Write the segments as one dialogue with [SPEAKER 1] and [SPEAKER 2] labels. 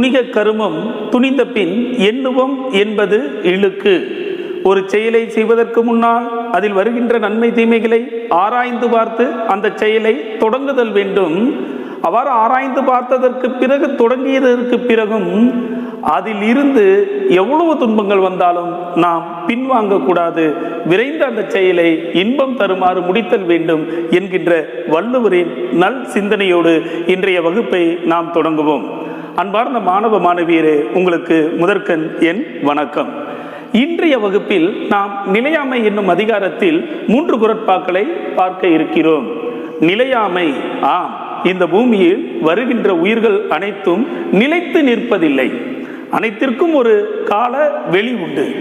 [SPEAKER 1] துணிக கருமம் துணிந்த பின் எண்ணுவம் என்பது இழுக்கு. ஒரு செயலை செய்வதற்கு முன்னால் அதில் வருகின்ற நன்மை தீமைகளை ஆராய்ந்து பார்த்து அந்த செயலை தொடங்குதல் வேண்டும். அவ்வாறு ஆராய்ந்து பார்த்ததற்கு பிறகு தொடங்கியதற்கு பிறகும் அதில் இருந்து எவ்வளவு துன்பங்கள் வந்தாலும் நாம் பின்வாங்கக்கூடாது விரைந்து அந்த செயலை இன்பம் தருமாறு முடித்தல் வேண்டும் என்கின்ற வள்ளுவரின் நல் சிந்தனையோடு இன்றைய வகுப்பை நாம் தொடங்குவோம். அன்பார்ந்த மாணவ மாணவியரே உங்களுக்கு முதற்கண் என் வணக்கம். இன்றைய வகுப்பில் நாம் நிலையாமை என்னும் அதிகாரத்தில் மூன்று குரட்பாக்களை பார்க்க இருக்கிறோம். நிலையாமை ஆம் இந்த பூமியில் வருகின்ற உயிர்கள் அனைத்தும் நிலைத்து நிற்பதில்லை. அனைத்திற்கும் ஒரு கால வெளி உண்டு.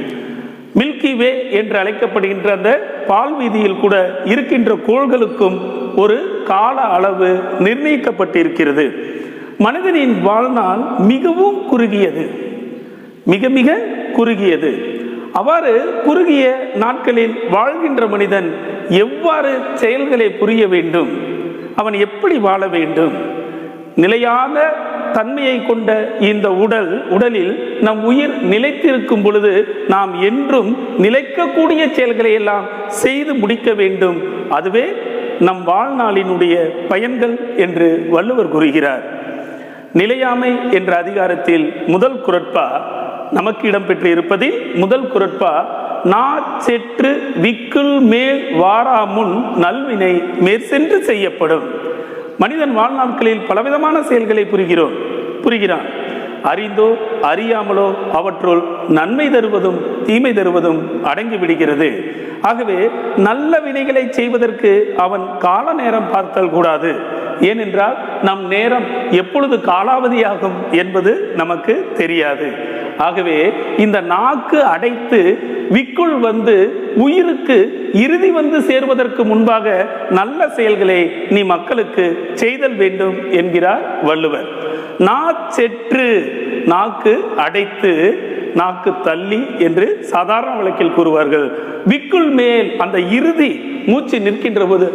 [SPEAKER 1] மில்கி வே என்று அழைக்கப்படுகின்ற அந்த பால் வீதியில் கூட இருக்கின்ற கோள்களுக்கும் ஒரு கால அளவு நிர்ணயிக்கப்பட்டிருக்கிறது. மனிதனின் வாழ்நாள் மிகவும் குறுகியது. மிக மிக குறுகியது. அவ்வாறு குறுகிய நாட்களில் வாழ்கின்ற மனிதன் எவ்வாறு செயல்களை புரிய வேண்டும்? அவன் எப்படி வாழ வேண்டும்? நிலையான தன்மையை கொண்ட இந்த உடல் உடலில் நம் உயிர் நிலைத்திருக்கும் பொழுது நாம் என்றும் நிலைக்கக்கூடிய செயல்களை எல்லாம் செய்து முடிக்க வேண்டும். அதுவே நம் வாழ்நாளினுடைய பயன்கள் என்று வள்ளுவர் கூறுகிறார். நிலையாமை என்ற அதிகாரத்தில் முதல் குரட்பா நமக்கு இடம்பெற்று இருப்பதில் முதல் குரட்பா நா செற்று விக்குள் மேல் வாரா முன் நல்வினை மேற்சென்று செய்யப்படும். மனிதன் வாழ்நாட்களில் பலவிதமான செயல்களை புரிகிறோம் புரிகிறான். அறிந்தோ அறியாமலோ அவற்றுள் நன்மை தருவதும் தீமை தருவதும் அடங்கி விடுகிறது. ஆகவே நல்ல வினைகளை செய்வதற்கு அவன் கால நேரம் பார்த்தல் கூடாது. ஏனென்றால் நம் நேரம் எப்பொழுது காலாவதியாகும் என்பது நமக்கு தெரியாது. ஆகவே இந்த நாக்கு அடைத்து விக்குள் வந்து உயிருக்கு இறுதி வந்து சேர்வதற்கு முன்பாக நல்ல செயல்களை நீ மக்களுக்கு செய்தல் வேண்டும் என்கிறார் வள்ளுவர். நாச்செற்று நாக்கு அடைத்து நாக்கு தள்ளி என்று சாதாரண வழக்கில் கூறுவார்கள். விக்குள் மேல் அந்த இறுதி மூச்சு நிற்கின்ற போது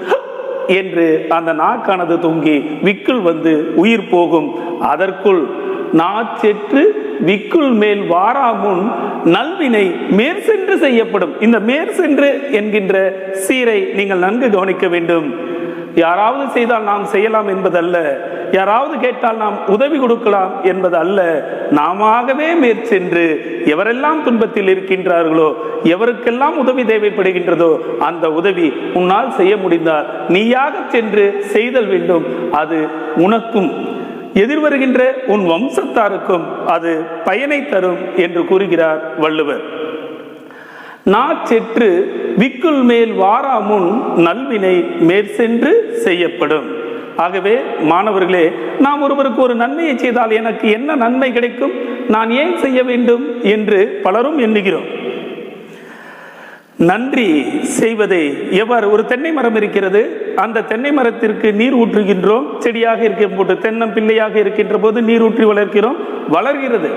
[SPEAKER 1] என்று அந்த நாக்கானது தொங்கி விக்குள் வந்து உயிர் போகும். அதற்குள் நாச்செற்று விக்குள் மேல் வாராமுன் நல்வினை மேற்சென்று செய்யப்படும். இந்த மேற்சென்று என்கின்ற சீரை நீங்கள் நன்கு கவனிக்க வேண்டும். யாராவது செய்தால் நாம் செய்யலாம் என்பதல்ல. யாராவது கேட்டால் நாம் உதவி கொடுக்கலாம் என்பது அல்ல நாமவே மேற்சென்று எவரெல்லாம் துன்பத்தில் இருக்கின்றார்களோ எவருக்கெல்லாம் உதவி தேவைப்படுகின்றதோ அந்த உதவி உன்னால் செய்ய முடிந்தால் நீயாக சென்று செய்தல் வேண்டும். அது உனக்கும் எதிர்வருகின்ற உன் வம்சத்தாருக்கும் அது பயனை தரும் என்று கூறுகிறார் வள்ளுவர். நாச்செற்று விக்குள் மேல் வாரா முன் நல்வினை மேற்சென்று செய்யப்படும். ஆகவே மாணவர்களே நாம் ஒருவருக்கு ஒரு நன்மையை செய்தால் எனக்கு என்ன நன்மை கிடைக்கும்? நான் ஏன் செய்ய வேண்டும் என்று பலரும் எண்ணுகிறோம். நன்றி செய்வதை. எவ்வாறு? ஒரு தென்னை மரம் இருக்கிறது. அந்த தென்னை மரத்திற்கு நீர் ஊற்றுகின்றோம். செடியாக இருக்கும் போது தென்னம் பிள்ளையாக இருக்கின்ற போது நீர் ஊற்றி வளர்க்கிறோம். வளர்கிறது.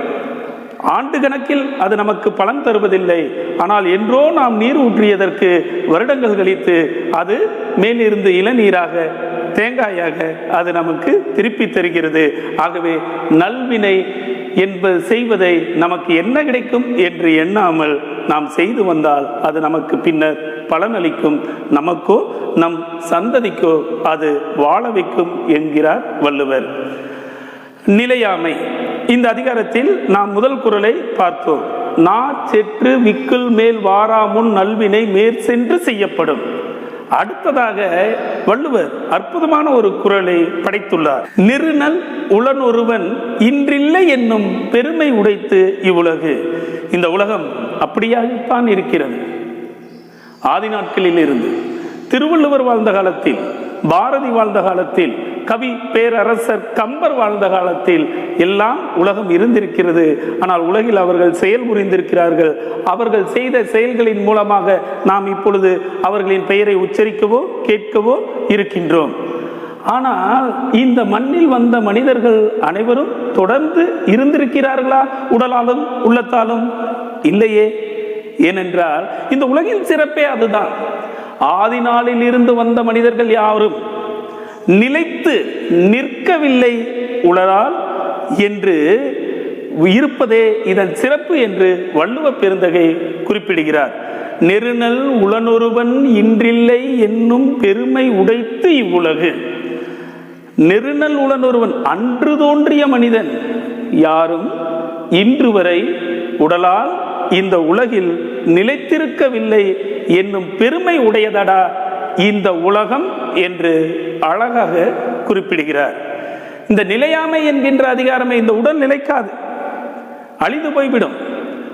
[SPEAKER 1] ஆண்டு கணக்கில் அது நமக்கு பலன் தருவதில்லை. ஆனால் என்றோ நாம் நீர் ஊற்றியதற்கு வருடங்கள் கழித்து அது மேலிருந்து இளநீராக தேங்காயாக அது நமக்கு திருப்பி தருகிறது. ஆகவே நல்வினை என்பது செய்வதை நமக்கு என்ன கிடைக்கும் என்று எண்ணாமல் நாம் செய்து வந்தால் அது நமக்கு பின்னர் பலனளிக்கும் நமக்கோ நம் சந்ததிக்கோ அது வாழ வைக்கும் என்கிறார் வள்ளுவர். நிலையாமை. இந்த அதிகாரத்தில் நாம் முதல் குரலை பார்த்தோம். நா செற்று விக்குள் மேல் வாராமுன் நல்வினை மேற்சென்று செய்யப்படும். அடுத்ததாக வள்ளுவர் அற்புதமான ஒரு குரலை படைத்துள்ளார். நிறுநல் உளனொருவன் இன்றில்லை என்னும் பெருமை உடைத்து இவ்வுலகு. இந்த உலகம் அப்படியாகத்தான் இருக்கிறது. ஆதி நாட்களில் இருந்து திருவள்ளுவர் வாழ்ந்த காலத்தில் பாரதி வாழ்ந்த காலத்தில் கவி பேரரசர் கம்பர் வாழ்ந்த காலத்தில் எல்லாம் உலகம் இருந்திருக்கிறது. ஆனால் உலகில் அவர்கள் செயல் புரிந்திருக்கிறார்கள். அவர்கள் செய்த செயல்களின் மூலமாக நாம் இப்பொழுது அவர்களின் பெயரை உச்சரிக்கவோ கேட்கவோ இருக்கின்றோம். ஆனால் இந்த மண்ணில் வந்த மனிதர்கள் அனைவரும் தொடர்ந்து இருந்திருக்கிறார்களா? உடலாலும் உள்ளத்தாலும்? இல்லையே. ஏனென்றால் இந்த உலகின் சிறப்பே அதுதான். ஆதி நாளில் இருந்து வந்த மனிதர்கள் யாரும் நிலைத்து நிற்கவில்லை உளரால் என்று இருப்பதே இதன் சிறப்பு என்று வள்ளுவ பெருந்தகை குறிப்பிடுகிறார். நெருநல் உளனொருவன் இன்றில்லை என்னும் பெருமை உடைத்து இவ்வுலகு. நெருநல் உளனொருவன் அன்று தோன்றிய மனிதன் யாரும் இன்று வரை உடலால் இந்த உலகில் நிலைத்திருக்கவில்லை என்னும் பெருமை உடையதடா இந்த உலகம் என்று அழகாக குறிப்பிடுகிறார். இந்த நிலையாமை என்கின்ற அதிகாரமே இந்த உடல் நிலைக்காது. அழிந்து போய்விடும்.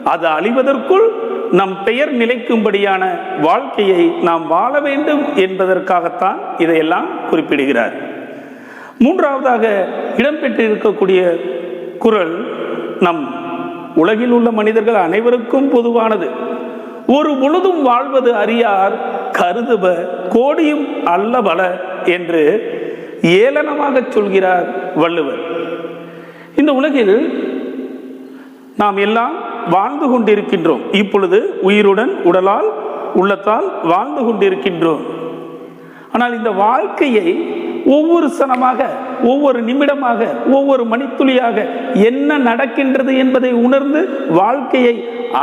[SPEAKER 1] அது அழிவதற்குள் நம் பெயர் நிலைக்கும்படியான வாழ்க்கையை நாம் வாழ வேண்டும் என்பதற்காகத்தான் இதையெல்லாம் குறிப்பிடுகிறார். மூன்றாவதாக இடம்பெற்றிருக்கக்கூடிய குரல் நம் உலகில் உள்ள மனிதர்கள் அனைவருக்கும் பொதுவானது. ஒரு பொழுதும் வாழ்வது அறியார் கருதுப கோடியும் அல்ல பல என்று ஏளனமாக சொல்கிறார் வள்ளுவர். இந்த உலகில் நாம் எல்லாம் வாழ்ந்து கொண்டிருக்கின்றோம். இப்பொழுது உயிருடன் உடலால் உள்ளத்தால் வாழ்ந்து கொண்டிருக்கின்றோம். ஆனால் இந்த வாழ்க்கையை ஒவ்வொரு சனமாக ஒவ்வொரு நிமிடமாக ஒவ்வொரு மணித்துளியாக என்ன நடக்கின்றது என்பதை உணர்ந்து வாழ்க்கையை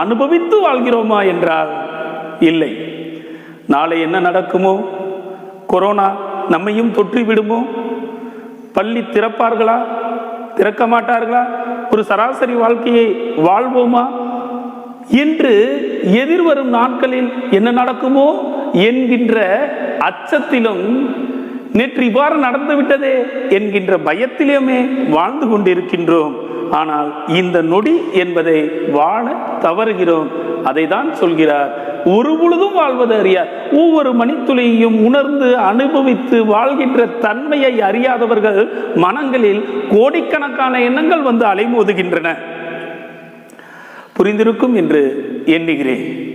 [SPEAKER 1] அனுபவித்து வாழ்கிறோமா என்றால் இல்லை. நாளை என்ன நடக்குமோ? கொரோனா நம்மையும் தொற்றி விடுமோ? பள்ளி திறப்பார்களா? திறக்க மாட்டார்களா? ஒரு சராசரி வாழ்க்கையை வாழ்வோமா? என்று எதிர்வரும் நாட்களில் என்ன நடக்குமோ என்கின்ற அச்சத்திலும் நேற்று இவ்வாறு நடந்து விட்டதே என்கின்ற பயத்திலுமே வாழ்ந்து கொண்டிருக்கின்றோம். ஆனால் இந்த நொடி என்பதை வாழ தவறுகிறோம். அதை தான் சொல்கிறார். ஒரு பொழுதும் வாழ்வது அறியார் ஒவ்வொரு மணித்துளியையும் உணர்ந்து அனுபவித்து வாழ்கின்ற தன்மையை அறியாதவர்கள் மனங்களில் கோடிக்கணக்கான எண்ணங்கள் வந்து அலைமோதுகின்றன. புரிந்திருக்கும் என்று எண்ணுகிறேன்.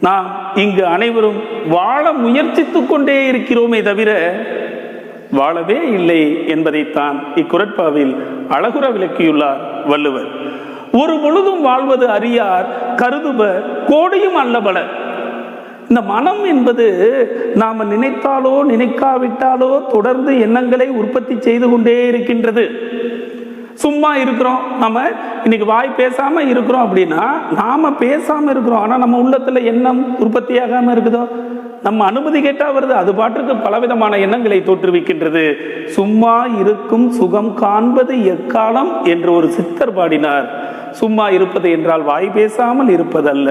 [SPEAKER 1] நாம் இங்கு அனைவரும் வாழ முயற்சித்துக் கொண்டே இருக்கிறோமே தவிர வாழவே இல்லை என்பதைத்தான் இக்குரட்பாவில் அழகுற விளக்கியுள்ளார் வள்ளுவர். ஒரு பொழுதும் வாழ்வது அறியார் கருதுப கோடியும் அல்லபல இந்த மனம் என்பது நாம் நினைத்தாலோ நினைக்காவிட்டாலோ தொடர்ந்து எண்ணங்களை உற்பத்தி செய்து கொண்டே இருக்கின்றது. சும்மா இருக்கிறோம். நம்ம இன்னைக்கு வாய் பேசாமல் இருக்கிறோம் அப்படின்னா நாம் பேசாமல் இருக்கிறோம். ஆனால் நம்ம உள்ளத்தில் எண்ணம் உற்பத்தியாகாமல் இருக்குதோ? நம்ம அனுமதி கேட்டால் வருது. அது பாட்டுக்கு பலவிதமான எண்ணங்களை தோற்றுவிக்கின்றது. சும்மா இருக்கும் சுகம் காண்பது எக்காலம் என்று ஒரு சித்தர் பாடினார். சும்மா இருப்பது என்றால் வாய் பேசாமல் இருப்பதல்ல.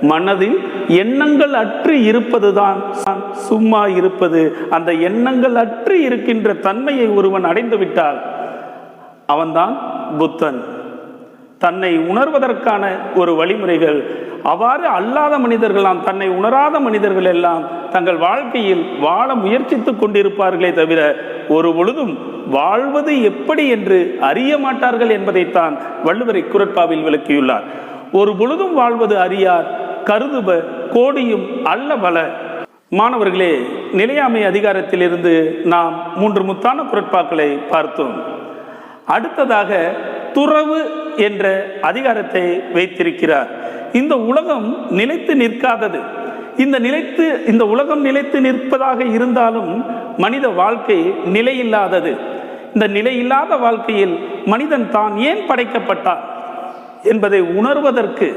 [SPEAKER 1] மனதில் எண்ணங்கள் அற்று இருப்பதுதான். சும்மா இருப்பது. அந்த எண்ணங்கள் அற்று இருக்கின்ற தன்மையை ஒருவன் அடைந்து விட்டால் அவன்தான் புத்தன். தன்னை உணர்வதற்கான ஒரு வழிமுறைகள் அவ்வாறு அல்லாத மனிதர்களாம் தன்னை உணராத மனிதர்கள் எல்லாம் தங்கள் வாழ்க்கையில் வாழ முயற்சித்துக் கொண்டிருப்பார்களே தவிர ஒரு பொழுதும் வாழ்வது எப்படி என்று அறிய மாட்டார்கள் என்பதைத்தான் வள்ளுவரை குரட்பாவில் விளக்கியுள்ளார். ஒரு பொழுதும் வாழ்வது அறியார் கருதுப கோடியும் அல்ல பல. மாணவர்களே நிலையாமை அதிகாரத்திலிருந்து நாம் மூன்று முத்தான குரட்பாக்களை பார்த்தோம். அடுத்ததாக துறவு என்ற அதிகாரத்தை வைத்திருக்கிறார். இந்த உலகம் நிலைத்து நிற்காதது. இந்த நிலைத்து இந்த உலகம் நிலைத்து நிற்பதாக இருந்தாலும் மனித வாழ்க்கை நிலையில்லாதது. இந்த நிலையில்லாத வாழ்க்கையில் மனிதன் தான் ஏன் படைக்கப்பட்டான் என்பதை உணர்வதற்கு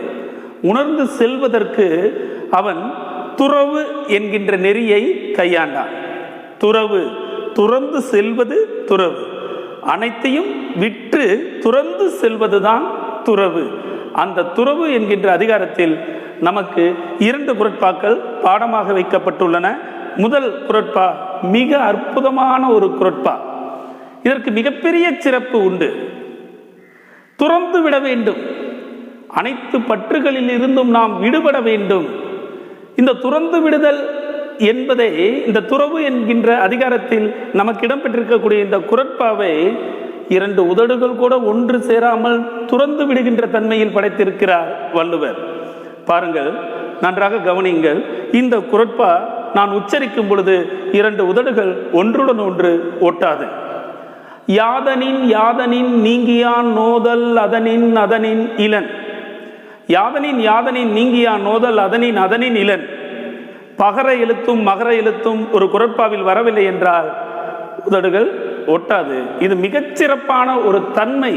[SPEAKER 1] உணர்ந்து செல்வதற்கு அவன் துறவு என்கின்ற நெறியை கையாண்டான். துறவு துறந்து செல்வது துறவு. அனைத்தையும் விற்று துறந்து செல்வதுதான் துறவு. அந்த துறவு என்கின்ற அதிகாரத்தில் நமக்கு இரண்டு குரட்பாக்கள் பாடமாக வைக்கப்பட்டுள்ளன. முதல் குரட்பா மிக அற்புதமான ஒரு குரட்பா இதற்கு மிகப்பெரிய சிறப்பு உண்டு. துறந்து விட வேண்டும். அனைத்து பற்றுகளில் இருந்தும் நாம் விடுபட வேண்டும். இந்த துறந்து விடுதல் என்பதை இந்த துறவு என்கின்ற அதிகாரத்தில் நமக்கு இடம்பெற்றிருக்கக்கூடிய இந்த குரட்பாவை இரண்டு உதடுகள் கூட ஒன்று சேராமல் துறந்து விடுகின்ற தன்மையில் படைத்திருக்கிறார் வள்ளுவர். பாருங்கள் நன்றாக கவனியுங்கள். இந்த குரட்பா நான் உச்சரிக்கும் பொழுது இரண்டு உதடுகள் ஒன்றுடன் ஒன்று ஒட்டாது. யாதனின் யாதனின் நீங்கியான் நோதல் அதனின் அதனின் இளன் யாதனின் யாதனின் நீங்கியான் நோதல் அதனின் அதனின் இளன் பகர எழுத்தும் மகர எழுத்தும் ஒரு குரட்பாவில் வரவில்லை என்றால் உதடுகள் ஒட்டாது. இது மிகச்சிறப்பான ஒரு தன்மை.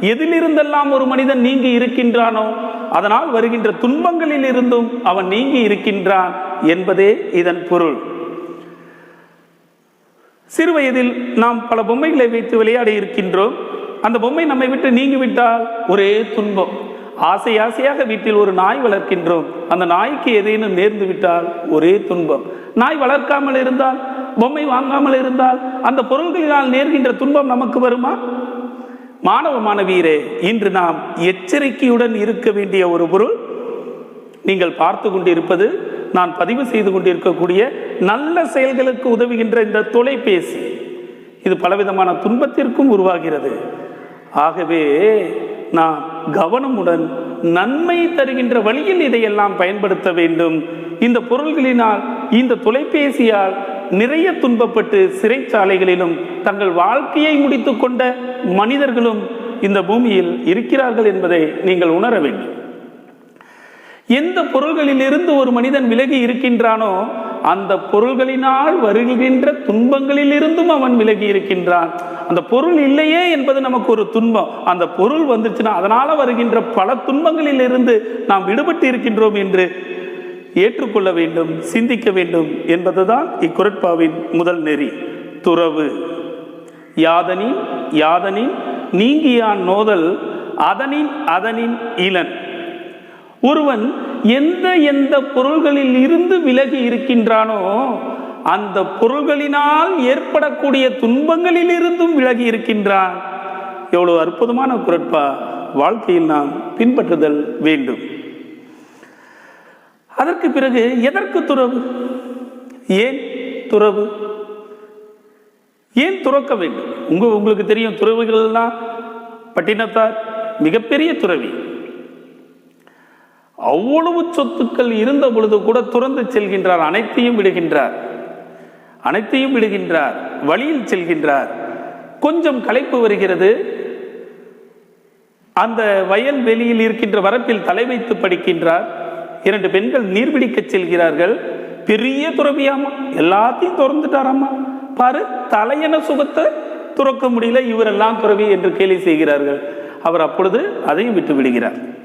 [SPEAKER 1] எதிலிருந்தெல்லாம் ஒரு மனிதன் நீங்கி இருக்கின்றானோ அதனால் வருகின்ற துன்பங்களில் இருந்தும் அவன் நீங்கி இருக்கின்றான் என்பதே இதன் பொருள். சிறு வயதில் நாம் பல பொம்மைகளை வைத்து விளையாடி இருக்கின்றோம். அந்த பொம்மை நம்மை விட்டு நீங்கிவிட்டால் ஒரே துன்பம். ஆசை ஆசையாக வீட்டில் ஒரு நாய் வளர்க்கின்றோம். அந்த நாய்க்கு ஏதேனும் நேர்ந்து விட்டால் ஒரே துன்பம். நாய் வளர்க்காமல் இருந்தால் பொம்மை வாங்காமல் இருந்தால் அந்த பொருள்களினால் நேர்கின்ற துன்பம் நமக்கு வருமா? மாணவ மாணவியரே இன்று நாம் எச்சரிக்கையுடன் இருக்க வேண்டிய ஒரு பொருள். நீங்கள் பார்த்து கொண்டிருப்பது நான் பதிவு செய்து கொண்டிருக்கக்கூடிய நல்ல செயல்களுக்கு உதவுகின்ற இந்த தொலைபேசி. இது பலவிதமான துன்பத்திற்கும் உருவாகிறது. ஆகவே நாம் கவனமுடன் நன்மை தருகின்ற வழியில் இதையெல்லாம் பயன்படுத்த வேண்டும். இந்த பொருள்களினால் இந்த தொலைபேசியால் நிறைய துன்பப்பட்டு சிறைச்சாலைகளிலும் தங்கள் வாழ்க்கையை முடித்துக் கொண்ட மனிதர்களும் இந்த பூமியில் இருக்கிறார்கள் என்பதை நீங்கள் உணர வேண்டும். எந்த பொருள்களில் இருந்து ஒரு மனிதன் விலகி இருக்கின்றானோ அந்த பொருள்களினால் வருகின்ற துன்பங்களிலிருந்தும் அவன் விலகி இருக்கின்றான். அந்த பொருள் இல்லையே என்பது நமக்கு ஒரு துன்பம். அந்த பொருள் வந்துச்சுன்னா அதனால வருகின்ற பல துன்பங்களிலிருந்து நாம் விடுபட்டு இருக்கின்றோம் என்று ஏற்றுக்கொள்ள வேண்டும் சிந்திக்க வேண்டும் என்பதுதான் இக்குரட்பாவின் முதல் நெறி. துறவு. யாதனின் யாதனின் நீங்கியான் நோதல் அதனின் அதனின் இளன் ஒருவன் எந்த எந்த பொருள்களில் இருந்து விலகி இருக்கின்றானோ அந்த பொருள்களினால் ஏற்படக்கூடிய துன்பங்களில் இருந்தும் விலகி இருக்கின்றான். எவ்வளவு அற்புதமான குரட்பா வாழ்க்கையில் நாம் பின்பற்றுதல் வேண்டும். அதற்கு பிறகு எதற்கு துறவு? ஏன் துறவு? ஏன் துறக்க வேண்டும்? உங்க உங்களுக்கு தெரியும் துறவுகள்லாம் பட்டினத்தார் மிகப்பெரிய துறவி. அவ்வளவு சொத்துக்கள் இருந்த பொழுது கூட துறந்து செல்கின்றார் அனைத்தையும் விடுகின்றார். அனைத்தையும் விடுகின்றார் வழியில் செல்கின்றார். கொஞ்சம் களைப்பு வருகிறது. அந்த வயல் வெளியில் இருக்கின்ற வரப்பில் தலை வைத்து படிக்கின்றார். இரண்டு பெண்கள் நீர்பிடிக்க செல்கிறார்கள். பெரிய துறவியாமா எல்லாத்தையும் திறந்துட்டாராமா பாரு தலையென சுகத்தை துறக்க முடியல இவரெல்லாம் துறவி என்று கேலி செய்கிறார்கள். அவர் அப்பொழுது அதையும் விட்டு விடுகிறார்.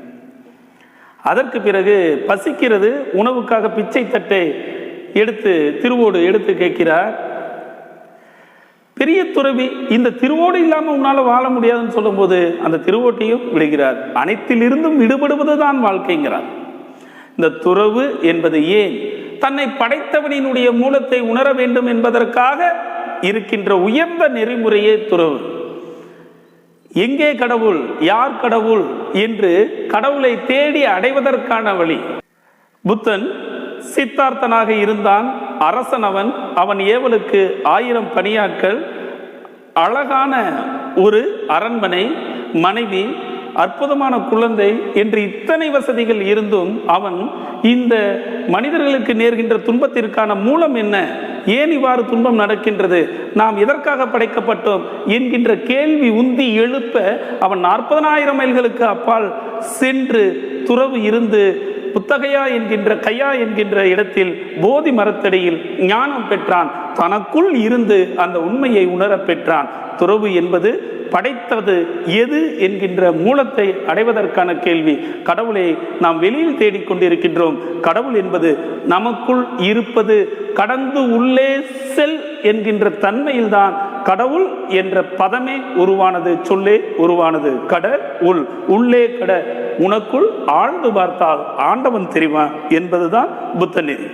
[SPEAKER 1] அதற்கு பிறகு பசிக்கிறது உணவுக்காக பிச்சை தட்டை எடுத்து திருவோடு எடுத்து கேட்கிறார். பெரிய துறவி இந்த திருவோடு இல்லாமல் உன்னால வாழ முடியாதுன்னு சொல்லும்போது அந்த திருவோட்டையும் விடுகிறார் அனைத்திலிருந்தும் விடுபடுவதுதான் வாழ்க்கைங்கிறார். இந்த துறவு என்பது ஏன்? தன்னை படைத்தவனினுடைய மூலத்தை உணர வேண்டும் என்பதற்காக இருக்கின்ற உயர்ந்த நெறிமுறையே துறவு. எங்கே கடவுள் யார் கடவுள் என்று கடவுளை தேடி அடைவதற்கான வழி? புத்தன் சித்தார்த்தனாக இருந்தான். அரசன் அவன். அவன் ஏவலுக்கு ஆயிரம் பணியாட்கள். அழகான ஒரு அரண்மனை மனைவி அற்புதமான குழந்தை என்று இத்தனை வசதிகள் இருந்தும் அவன் இந்த மனிதர்களுக்கு நேர்கின்ற துன்பத்திற்கான மூலம் என்ன? ஏன் இவ்வாறு துன்பம் நடக்கின்றது? நாம் எதற்காக படைக்கப்பட்டோம்? என்கின்ற கேள்வி உந்தி எழுப்ப அவன் நாற்பதனாயிரம் மைல்களுக்கு அப்பால் சென்று துறவு இருந்து புத்தகையா என்கின்ற கையா என்கின்ற இடத்தில் போதி மரத்தடியில் ஞானம் பெற்றான். தனக்குள் இருந்து அந்த உண்மையை உணரப் பெற்றான். துறவு என்பது படைத்தது எது என்கின்ற மூலத்தை அடைவதற்கான கேள்வி. கடவுளை நாம் வெளியில் தேடிக்கொண்டிருக்கின்றோம். கடவுள் என்பது நமக்குள் இருப்பது கடந்து உள்ளே செல் என்கின்ற தன்மையில்தான் கடவுள் என்ற பதமே உருவானது சொல்லே உருவானது. கட உள் உள்ளே கட உனக்குள் ஆழ்ந்து பார்த்தால் ஆண்டவன் தெரிவான் என்பதுதான் புத்த நெறி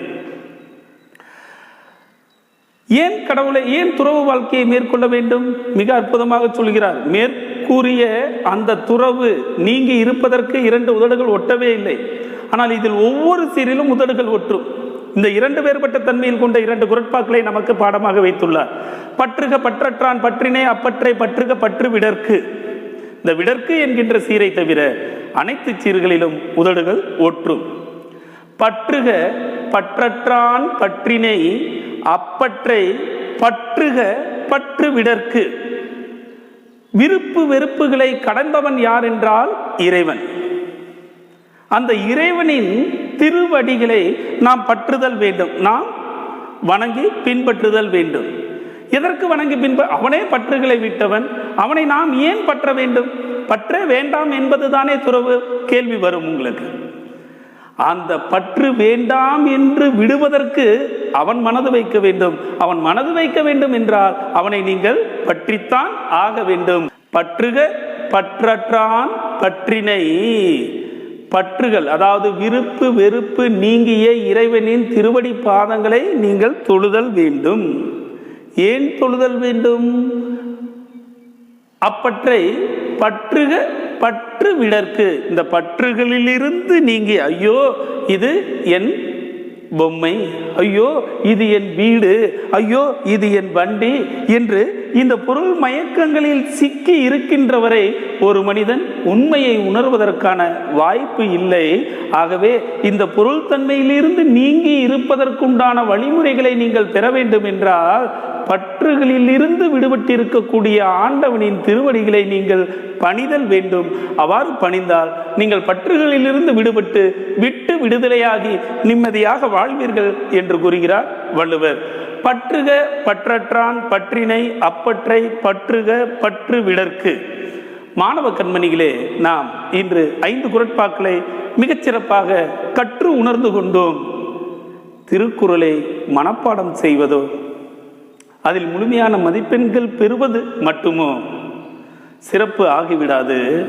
[SPEAKER 1] ஏன் கடவுளை ஏன் துறவு வாழ்க்கையை மேற்கொள்ள வேண்டும்? மிக அற்புதமாக சொல்கிறார். மேற்கூறிய அந்த துறவு நீங்கி இருப்பதற்கு இரண்டு உதடுகள் ஒட்டவே இல்லை. ஆனால் இதில் ஒவ்வொரு சீரிலும் உதடுகள் ஒற்றும். இந்த இரண்டு வேறுபட்ட தன்மையில் கொண்ட இரண்டு குரட்பாக்களை நமக்கு பாடமாக வைத்துள்ளார். பற்றுக பற்றற்றான் பற்றினே அப்பற்றை பற்றுக பற்று விடற்கு. இந்த விடற்கு என்கின்ற சீரை தவிர அனைத்து சீர்களிலும் உதடுகள் ஒற்றும். பற்றுக பற்றற்றான் பற்றினை அப்பற்றை பற்றுக பற்று விடற்கு. விருப்பு வெறுப்புகளை கடந்தவன் யார் என்றால் இறைவன். அந்த இறைவனின் திருவடிகளை நாம் பற்றுதல் வேண்டும். நாம் வணங்கி பின்பற்றுதல் வேண்டும். எதற்கு வணங்கி பின்பு அவனே பற்றுகளை விட்டவன். அவனை நாம் ஏன் பற்ற வேண்டும்? பற்ற வேண்டாம் என்பதுதானே துறவு? கேள்வி வரும் உங்களுக்கு. அந்த பற்று வேண்டாம் என்று விடுவதற்கு அவன் மனது வைக்க வேண்டும். அவன் மனது வைக்க வேண்டும் என்றால் அவனை நீங்கள் பற்றித்தான் ஆக வேண்டும். பற்றுக பற்றற்றான் பற்றினை. பற்றுகள் அதாவது விருப்பு வெறுப்பு நீங்கிய இறைவனின் திருவடி பாதங்களை நீங்கள் தொழுதல் வேண்டும். ஏன் தொழுதல் வேண்டும்? அப்பற்றை பற்றுக பற்று விடற்கு. இந்த பற்றுகளிலிருந்து நீங்கி ஐயோ இது என் பொம்மை. ஐயோ இது என் வீடு. ஐயோ இது என் வண்டி என்று இந்த பொருள் மயக்கங்களில் சிக்கி இருக்கின்றவரை ஒரு மனிதன் உண்மையை உணர்வதற்கான வாய்ப்பு இல்லை. ஆகவே இந்த பொருள் தன்மையிலிருந்து நீங்கி இருப்பதற்குண்டான வழிமுறைகளை நீங்கள் பெற வேண்டும் என்றால் பற்றுகளிலிருந்து விடுபட்டிருக்கக்கூடிய ஆண்டவனின் திருவடிகளை நீங்கள் பணிதல் வேண்டும். அவ்வாறு பணிந்தால் நீங்கள் பற்றுகளிலிருந்து விடுபட்டு விட்டு விடுதலையாகி நிம்மதியாக வாழ்வீர்கள் என்று கூறுகிறார் வள்ளுவர். பற்றுக பற்றற்றான் பற்றினை அப்பற்றை பற்றுக பற்று விடற்கு. மாணவ கண்மணிகளே நாம் இன்று ஐந்து குரட்பாக்களை மிகச்சிறப்பாக கற்று உணர்ந்து கொண்டோம். திருக்குறளை மனப்பாடம் செய்வதோ? அதில் முழுமையான மதிப்பெண்கள் பெறுவது மட்டுமோ? சிறப்பு ஆகிவிடாது.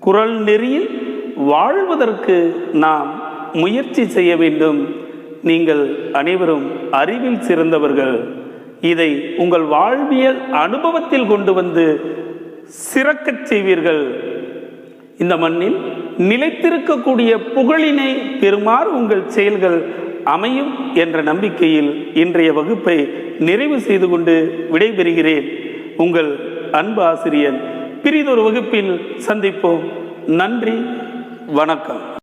[SPEAKER 1] குரல் நெறியில் வாழ்வதற்கு நாம் முயற்சி செய்ய வேண்டும். நீங்கள் அனைவரும் அறிவில் சிறந்தவர்கள். இதை உங்கள் வாழ்வியல் அனுபவத்தில் கொண்டு வந்து சிறக்கச் செய்வீர்கள். இந்த மண்ணில் நிலைத்திருக்கக்கூடிய புகழினை பெறுமாறு உங்கள் செயல்கள் அமையும் என்ற நம்பிக்கையில் இன்றைய வகுப்பை நிறைவு செய்து கொண்டு விடைபெறுகிறேன். உங்கள் அன்பு ஆசிரியர் பிரிதொரு வகுப்பில் சந்திப்போம். நன்றி வணக்கம்.